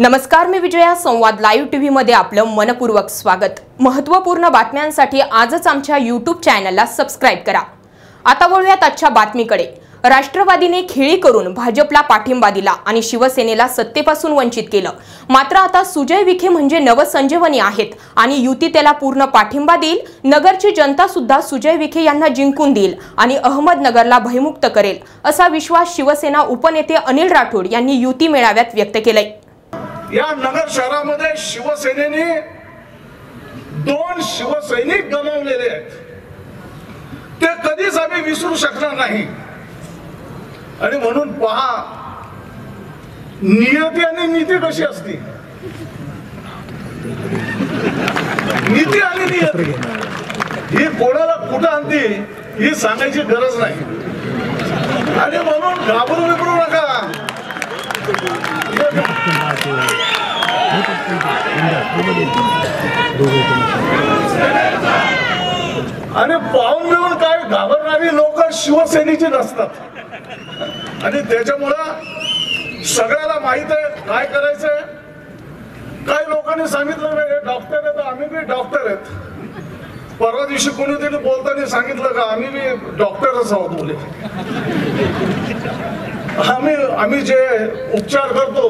नमस्कार मी विजया. संवाद live TV मध्ये आपलं मनपूर्वक स्वागत. महत्त्वपूर्ण बातम्यांसाठी आजच आमच्या यूट्यूब चॅनलला सबस्क्राईब करा. आता वळूयात आजच्या बातमीकडे. राष्ट्रवादीने खेळी करून भाजपला पाठिंबा दिला आणि शिवसेनेला सत्तेपासून वंचित केलं. मात्र आता सुजय विखे म्हणजे नवसंजीवनी आहेत आणि युती त्याला पूर्ण पाठिंबा देईल. नगरची जनता सुद्धा सुजय विखे यांना जिंकून देईल आणि अहमदनगरला भयमुक्त करेल असा विश्वास शिवसेना उपनेते अनिल राठोड यांनी युती मेळाव्यात व्यक्त केलाय. या नगर शहरामध्ये शिवसेनेने दोन शिवसैनिक गमावलेले आहेत. ते कधीच आम्ही विसरू शकणार नाही. आणि म्हणून पहा नियती आणि नीती कशी असती? नीती आणि नियती. ही कोणाला कुठं आणते ही सांगायची गरज नाही. आणि म्हणून घाबरू आणि पाहून मिळून काय घाबरणारी लोक शिवसेनेची नसतात. आणि त्याच्यामुळं सगळ्याला माहीत आहे काय करायचंय. काही लोकांनी सांगितलं "नाही, हे डॉक्टर आहेत आम्ही बी डॉक्टर आहेत. परवा दिवशी कोणीतरी बोलताना सांगितलं का आम्ही बी डॉक्टरच आहोत बोले आम्ही आम्ही जे उपचार करतो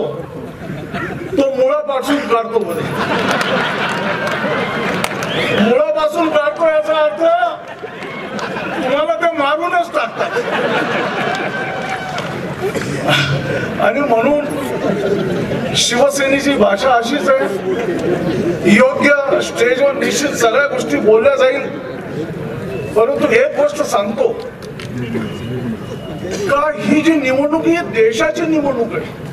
तो मुळापासून काढतो मध्ये मुळापासून काढतो याचा अर्थ तुम्हाला ते मारूनच टाकतात. आणि म्हणून शिवसेनेची भाषा अशीच आहे योग्य स्टेजवर निश्चित सगळ्या गोष्टी बोलल्या जाईल. परंतु एक गोष्ट सांगतो का ही जी निवडणूक ही देशाची निवडणूक आहे.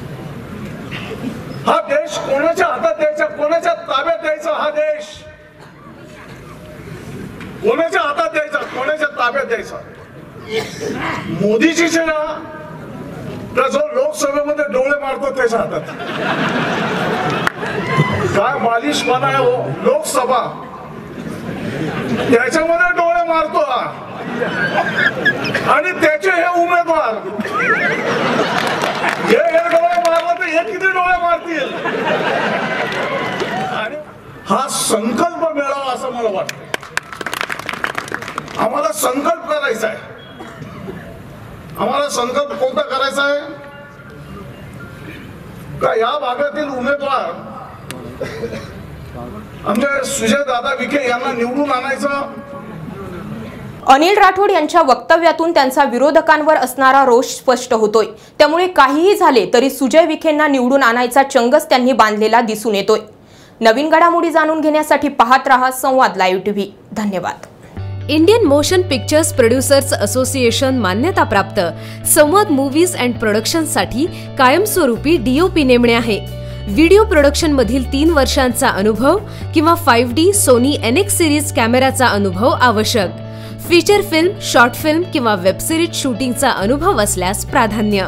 हा देश कोणाच्या हातात द्यायचा? कोणाच्या ताब्यात द्यायचा हा देश? कोणाच्या हातात द्यायचा? कोणाच्या ताब्यात द्यायचा? मोदीची सेना तर जो लोकसभेमध्ये डोळे मारतो त्याच्या हातात. काय मालिश म्हणा हो लोकसभा. त्याच्यामध्ये डोळे मारतो हा. आणि त्याचे हे उमेदवार हे हे डोळे मारला तर हे किती डोळे मारतील आणि हा संकल्प मिळावा असं मला वाटतं. आम्हाला संकल्प करायचा आहे. आम्हाला संकल्प कोणता करायचा आहे? का या भागातील उमेदवार आमचे सुजय दादा विखे यांना निवडून आणायचं? अनिल राठोड यांच्या वक्तव्यातून त्यांचा विरोधकांवर असणारा रोष स्पष्ट होतोय. त्यामुळे काहीही झाले तरी सुजय विखेंना निवडून आणायचा चंगस त्यांनी बांधलेला दिसून येतोय. नवीन घडामोडी जाणून घेण्यासाठी पाहत रहा संवाद लाईव्ह टीव्ही. धन्यवाद. Indian motion pictures producers association मान्यताप्राप्त संवाद मूव्हीज अँड प्रोडक्शनसाठी कायमस्वरूपी डीओपी नेमणे आहे. व्हिडिओ प्रोडक्शन मधील तीन वर्षांचा अनुभव किंवा five D Sony NX series कॅमेराचा अनुभव आवश्यक. फीचर फिल्म शॉर्ट फिल्म किंवा वेबसिरीज शूटिंगचा अनुभव असल्यास प्राधान्य.